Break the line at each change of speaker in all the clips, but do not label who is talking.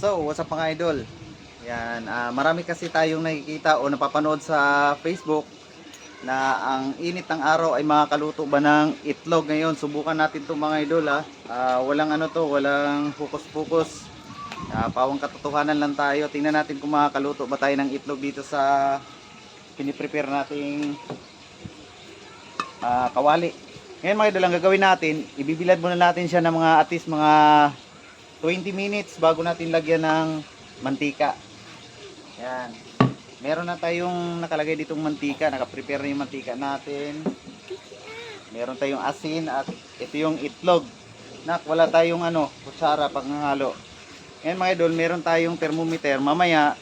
So, what's up mga idol? Yan, ah, marami kasi tayong nakikita o napapanood sa Facebook na ang init ng araw ay makakaluto ba ng itlog ngayon. Subukan natin 'to mga idol ha. Ah, walang ano to, walang focus-focus. Ah, pawang katotohanan lang tayo. Tingnan natin kung makakaluto ba tayo ng itlog dito sa piniprepare nating ah, kawali. Ngayon mga idol, ang gagawin natin, ibibilad muna natin siya ng mga at least mga 20 minutes bago natin lagyan ng mantika. Yan. Meron na tayong nakalagay ditong mantika, nakaprepare na yung mantika natin. Meron tayong asin at ito yung itlog. Nak, wala tayong ano, kutsara pag nanghalo. Ngayon mga idol, meron tayong thermometer. Mamaya,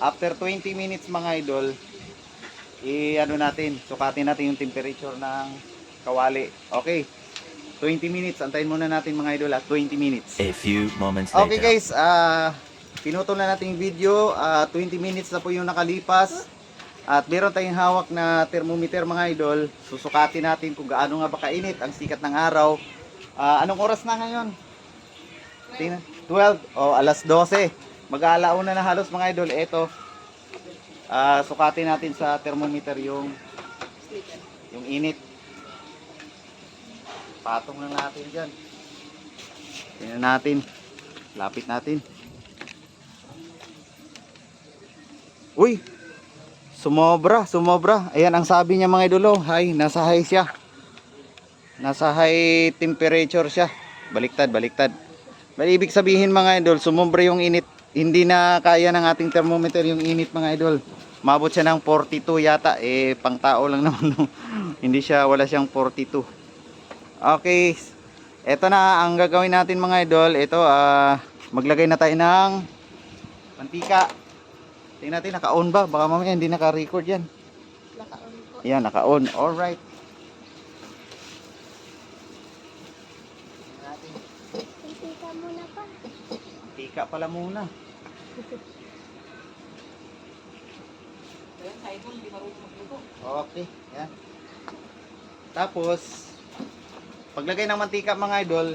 after 20 minutes mga idol, i-ano natin, sukatin natin yung temperature ng kawali. Okay. 20 minutes, antayin muna natin mga idol at 20 minutes.
A few moments later.
Okay guys, ah pinutol na natin yung video. Ah, 20 minutes na po yung nakalipas. At meron tayong hawak na thermometer mga idol. Susukatin natin kung gaano nga ba kainit ang sikat ng araw. Ah, anong oras na ngayon? Tingnan. 12 o alas 12. Mag-aalauna na halos mga idol. Ito. Ah, sukatin natin sa thermometer yung yung init. Patong lang natin dyan. Tingnan natin. Lapit natin. Uy! Sumobra, sumobra. Ayan ang sabi niya mga idolo. High, nasa high siya. Nasa high temperature siya. Baliktad, baliktad. Bali, ibig sabihin mga idol, sumobra yung init. Hindi na kaya ng ating thermometer yung init mga idol. Mabot siya ng 42 yata. Eh, pang tao lang naman. Hindi siya, wala siyang 42. Okay. Ito na ang gagawin natin mga idol. Ito, ah, maglagay na tayo ng mantika. Tingnan natin, naka-on ba? Baka mamaya hindi naka-record yan.
Naka-on po.
Yan, naka-on. Tingnan natin.
Mantika muna pa.
Mantika pala muna. Okay, yan. Tapos, paglagay ng mantika mga idol,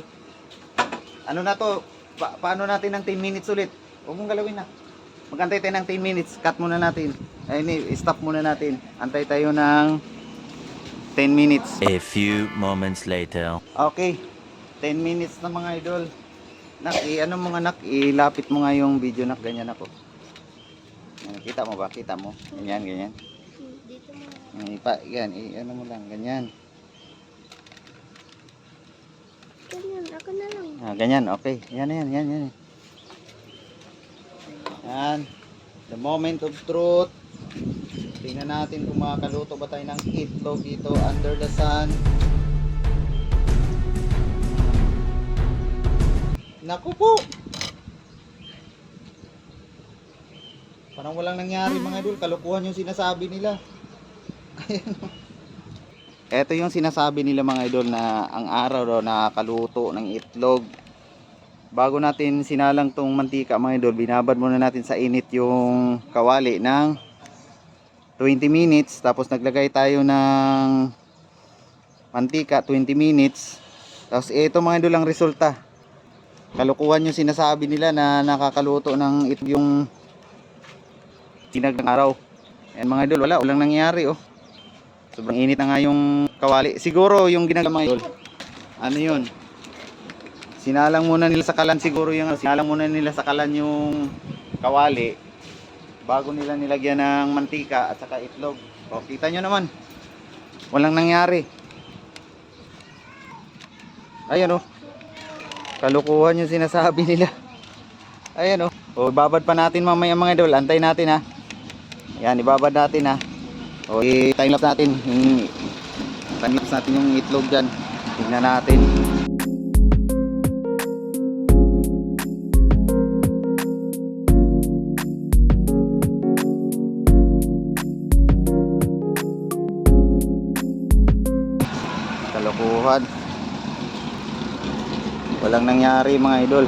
ano na to, pa- paano natin ng 10 minutes ulit? Huwag mong galawin na. Magantay tayo ng 10 minutes, cut muna natin. Ay, ni- stop muna natin. Antay tayo ng 10 minutes.
A few moments later.
Okay, 10 minutes na mga idol. Nak, i ano mo nga nak, ilapit mo nga yung video nak, ganyan ako. Kita mo ba? Kita mo? Ganyan, ganyan.
Dito.
Yan, ipa, yan, i ano mo lang, ganyan.
Ganyan, ako na lang.
Ah, ganyan, okay. Yan, yan, yan, yan. Yan. The moment of truth. Tingnan natin kung makakaluto ba tayo ng itlog dito under the sun. Naku po! Parang walang nangyari mga idol. Kalukuhan yung sinasabi nila. Ayan o. Ito yung sinasabi nila mga idol na ang araw daw nakakaluto ng itlog. Bago natin sinalang tong mantika mga idol, binabad muna natin sa init yung kawali ng 20 minutes. Tapos naglagay tayo ng mantika 20 minutes. Tapos ito mga idol ang resulta. Kalukuhan yung sinasabi nila na nakakaluto ng itlog yung tinag ng araw. Yan mga idol, wala, walang nangyari oh. Sobrang init na nga yung kawali. Siguro yung ginagawa idol, ano yun? Sinalang muna nila sa kalan siguro yung sinalang muna nila sa kalan yung kawali bago nila nilagyan ng mantika at saka itlog. O, kita nyo naman. Walang nangyari. Ayan oh. Kalukuhan yung sinasabi nila. Ayan oh. O, babad pa natin mamaya mga idol. Antay natin ha. Yan, ibabad natin ha. O, i-time lapse natin. Yung, time lapse natin yung itlog dyan. Tingnan natin. Kalokohan. Walang nangyari mga idol.